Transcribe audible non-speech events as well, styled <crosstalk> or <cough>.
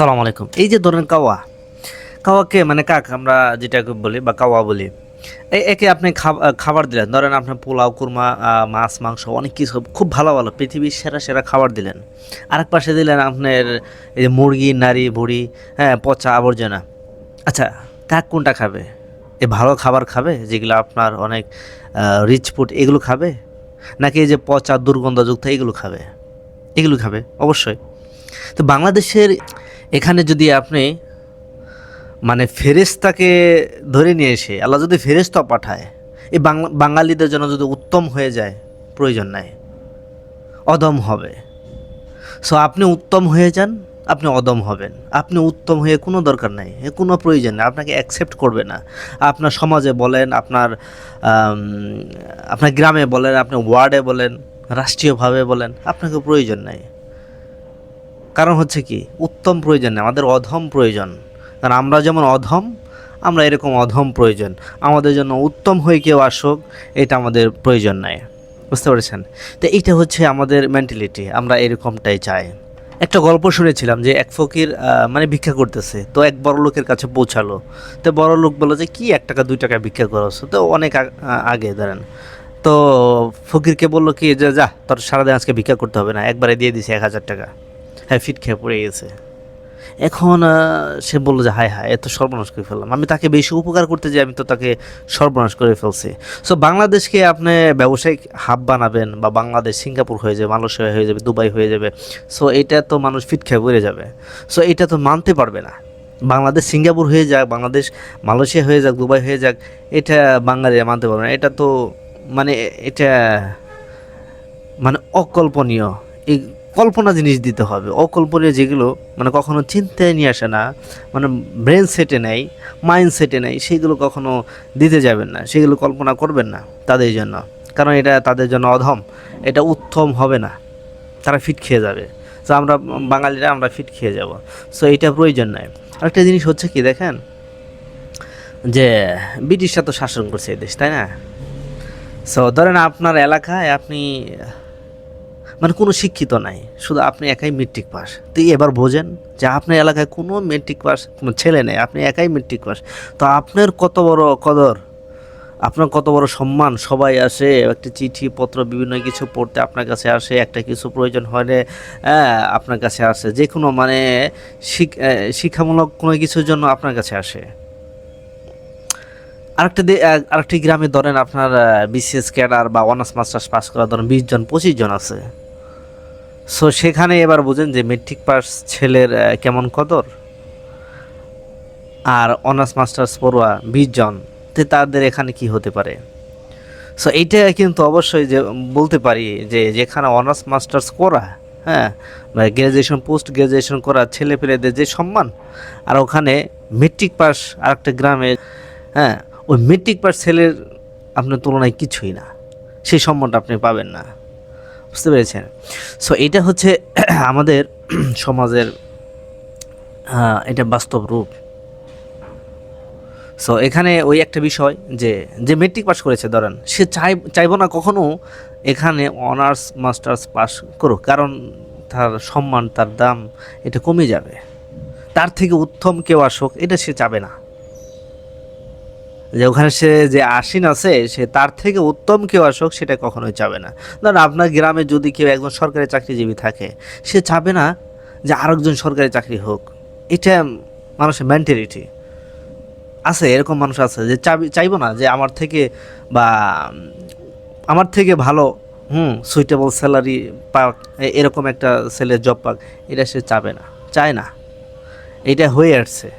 সালাম আলাইকুম। এই যে ধরেন কাওয়া, কাওয়াকে মানে কাক আমরা যেটাকে বলি বা কাওয়া বলি এই একে আপনি খাব- খাবার দিলেন। ধরেন আপনি পোলাও, কুরমা মাছ, মাংস, অনেক কিছু, খুব ভালো ভালো, পৃথিবীর সেরা সেরা খাবার দিলেন। আরেক পাশে দিলেন আপনার এই মুরগি, নারী, ভুড়ি হ্যাঁ পচা আবর্জনা। আচ্ছা কাক কোনটা খাবে? এ ভালো খাবার খাবে? যেগুলো আপনার অনেক রিচ ফুড এগুলো খাবে? নাকি এই যে পচা দুর্গন্ধযুক্ত এগুলো খাবে? এগুলো খাবে, অবশ্যই। তো বাংলাদেশের এখানে যদি আপনি মানে ফেরেস্তাকে ধরে নিয়ে এসে, আল্লাহ যদি ফেরেস্তা পাঠায়, এই বাঙালিদের জন্য যদি উত্তম হয়ে যায়, প্রয়োজন নাই। অদম হবে। সো আপনি উত্তম হয়ে যান, আপনি অদম হবেন। আপনি উত্তম হয়ে কোনো দরকার নাই, কোনো প্রয়োজন নেই, আপনাকে অ্যাকসেপ্ট করবে না। আপনার সমাজে বলেন, আপনার আপনার গ্রামে বলেন আপনার ওয়ার্ডে বলেন, রাষ্ট্রীয়ভাবে বলেন, আপনাকে প্রয়োজন নাই। কারণ হচ্ছে কি, উত্তম প্রয়োজন আমাদের অধম প্রয়োজন। কারণ আমরা যেমন অধম, আমরা এরকম অধম প্রয়োজন। আমাদের জন্য উত্তম হয়ে কেউ আসুক, এটা আমাদের প্রয়োজন নাই। বুঝতে পেরেছেন? তো এইটা হচ্ছে আমাদের মেন্টালিটি আমরা এরকমটাই চাই। একটা গল্প শুনেছিলাম যে এক ফকির মানে ভিক্ষা করতেছে, তো এক বড় লোকের কাছে পৌঁছালো। তো বড় লোক বলল যে, কি এক টাকা, দুই টাকা ভিক্ষা করছ তো অনেক আগে ধরেন। তো ফকিরকে বলল কি, যে, যা, তোর সারাদিন আজকে ভিক্ষা করতে হবে না, একবারে দিয়ে দিছে এক হাজার টাকা। ফিট খেয়ে পড়ে গেছে। এখন সে বলল যে, হায় হায়, এত সর্বনাশ করে ফেললাম। আমি তাকে বেশি উপকার করতে যাই, আমি তো তাকে সর্বনাশ করে ফেলছি। সো বাংলাদেশকে আপনি ব্যবসায়িক হাব বানাবেন বা বাংলাদেশ সিঙ্গাপুর হয়ে যাবে, মালয়েশিয়া হয়ে যাবে, দুবাই হয়ে যাবে সো এটা তো মানুষ ফিট খেয়ে পড়ে যাবে। সো এটা তো মানতে পারবে না। বাংলাদেশ সিঙ্গাপুর হয়ে যাক, বাংলাদেশ মালয়েশিয়া হয়ে যাক, দুবাই হয়ে যাক, এটা বাঙালিরা মানতে পারবে না। এটা তো মানে এটা মানে অকল্পনীয়। এই কল্পনা জিনিস দিতে হবে। অকল্পনীয় যেগুলো মানে কখনো চিন্তায় নিয়ে আসে না মানে ব্রেন সেটে নেই মাইন্ড সেটে নেই, সেইগুলো কখনো দিতে যাবেন না, সেগুলো কল্পনা করবেন না তাদের জন্য। কারণ এটা তাদের জন্য অধম, এটা উত্তম হবে না। তারা ফিট খেয়ে যাবে। তো আমরা বাঙালিরা আমরা ফিট খেয়ে যাব। সো এটা প্রয়োজন নাই। আরেকটা জিনিস হচ্ছে কি দেখেন? যে ব্রিটিশরা তো শাসন করছে এই দেশ, তাই না? সো ধরেন আপনার এলাকায় আপনি মানে কোনো শিক্ষিত নাই শুধু আপনি একাই মেট্রিক পাস তো এবার বোঝেন যে আপনার এলাকায় কোনো মেট্রিক পাস ছেলে নেই আপনি একাই মেট্রিক পাস তো আপনার কত বড় কদর আপনার কত বড় সম্মান সবাই আসে একটা চিঠি পত্র বিভিন্ন কিছু পড়তে আপনার কাছে আসে একটা কিছু প্রয়োজন হলে হ্যাঁ, আপনার কাছে আসে। যে কোনো মানে শিক- শিক্ষামূলক কোনো কিছুর জন্য আপনার কাছে আসে। আরেকটা আরেকটি গ্রামে ধরেন আপনার বিসিএস ক্যাডার বা অনার্স মাস্টার্স পাস করা ধরেন বিশ জন পঁচিশ জন আছে। সো সেখানে এবার বুঝেন যে মেট্রিক পাস ছেলের কেমন কদর? আর অনার্স মাস্টার্স পড়ুয়া বিশ জন, তে তাদের এখানে কি হতে পারে? সো এইটা কিন্তু অবশ্যই যে বলতে পারি যে যেখানে অনার্স মাস্টার্স করা হ্যাঁ গ্র্যাজুয়েশন পোস্ট গ্র্যাজুয়েশন করা ছেলে পেলেদের যে সম্মান, আর ওখানে মেট্রিক পাস আর একটা গ্রামে হ্যাঁ ওই মেট্রিক পাস ছেলের আপনার তুলনায় কিছুই না। সেই সম্মানটা আপনি পাবেন না। বুঝতে পেরেছেন? সো এটা হচ্ছে <clears throat> আমাদের <clears throat> সমাজের এটা বাস্তব রূপ। সো এখানে ওই একটা বিষয় যে যে মেট্রিক পাস করেছে, ধরেন, সে চাই, চাইব না কখনো এখানে অনার্স মাস্টার্স পাস করুক, কারণ তার সম্মান, তার দাম, এটা কমে যাবে। তার থেকে উত্তম কেউ আসুক, এটা সে চাবে না। যে ওখানে সে যে আসীন আছে, সে তার থেকে উত্তম কেউ আসুক, সেটা কখনোই চাবে না। ধরেন আপনার গ্রামে যদি কেউ একজন সরকারি চাকরিজীবী থাকে, সে চাবে না যে আরেকজন সরকারি চাকরি হোক। এটা মানুষের মেন্টালিটি আছে, এরকম মানুষ আছে যে চাবি, চাইব না যে আমার থেকে বা, আমার থেকে ভালো, হুম সুইটেবল স্যালারি পাক এরকম একটা ছেলে জব পাক, এটা সে চাবে না, চায় না। এটা হয়ে আসছে।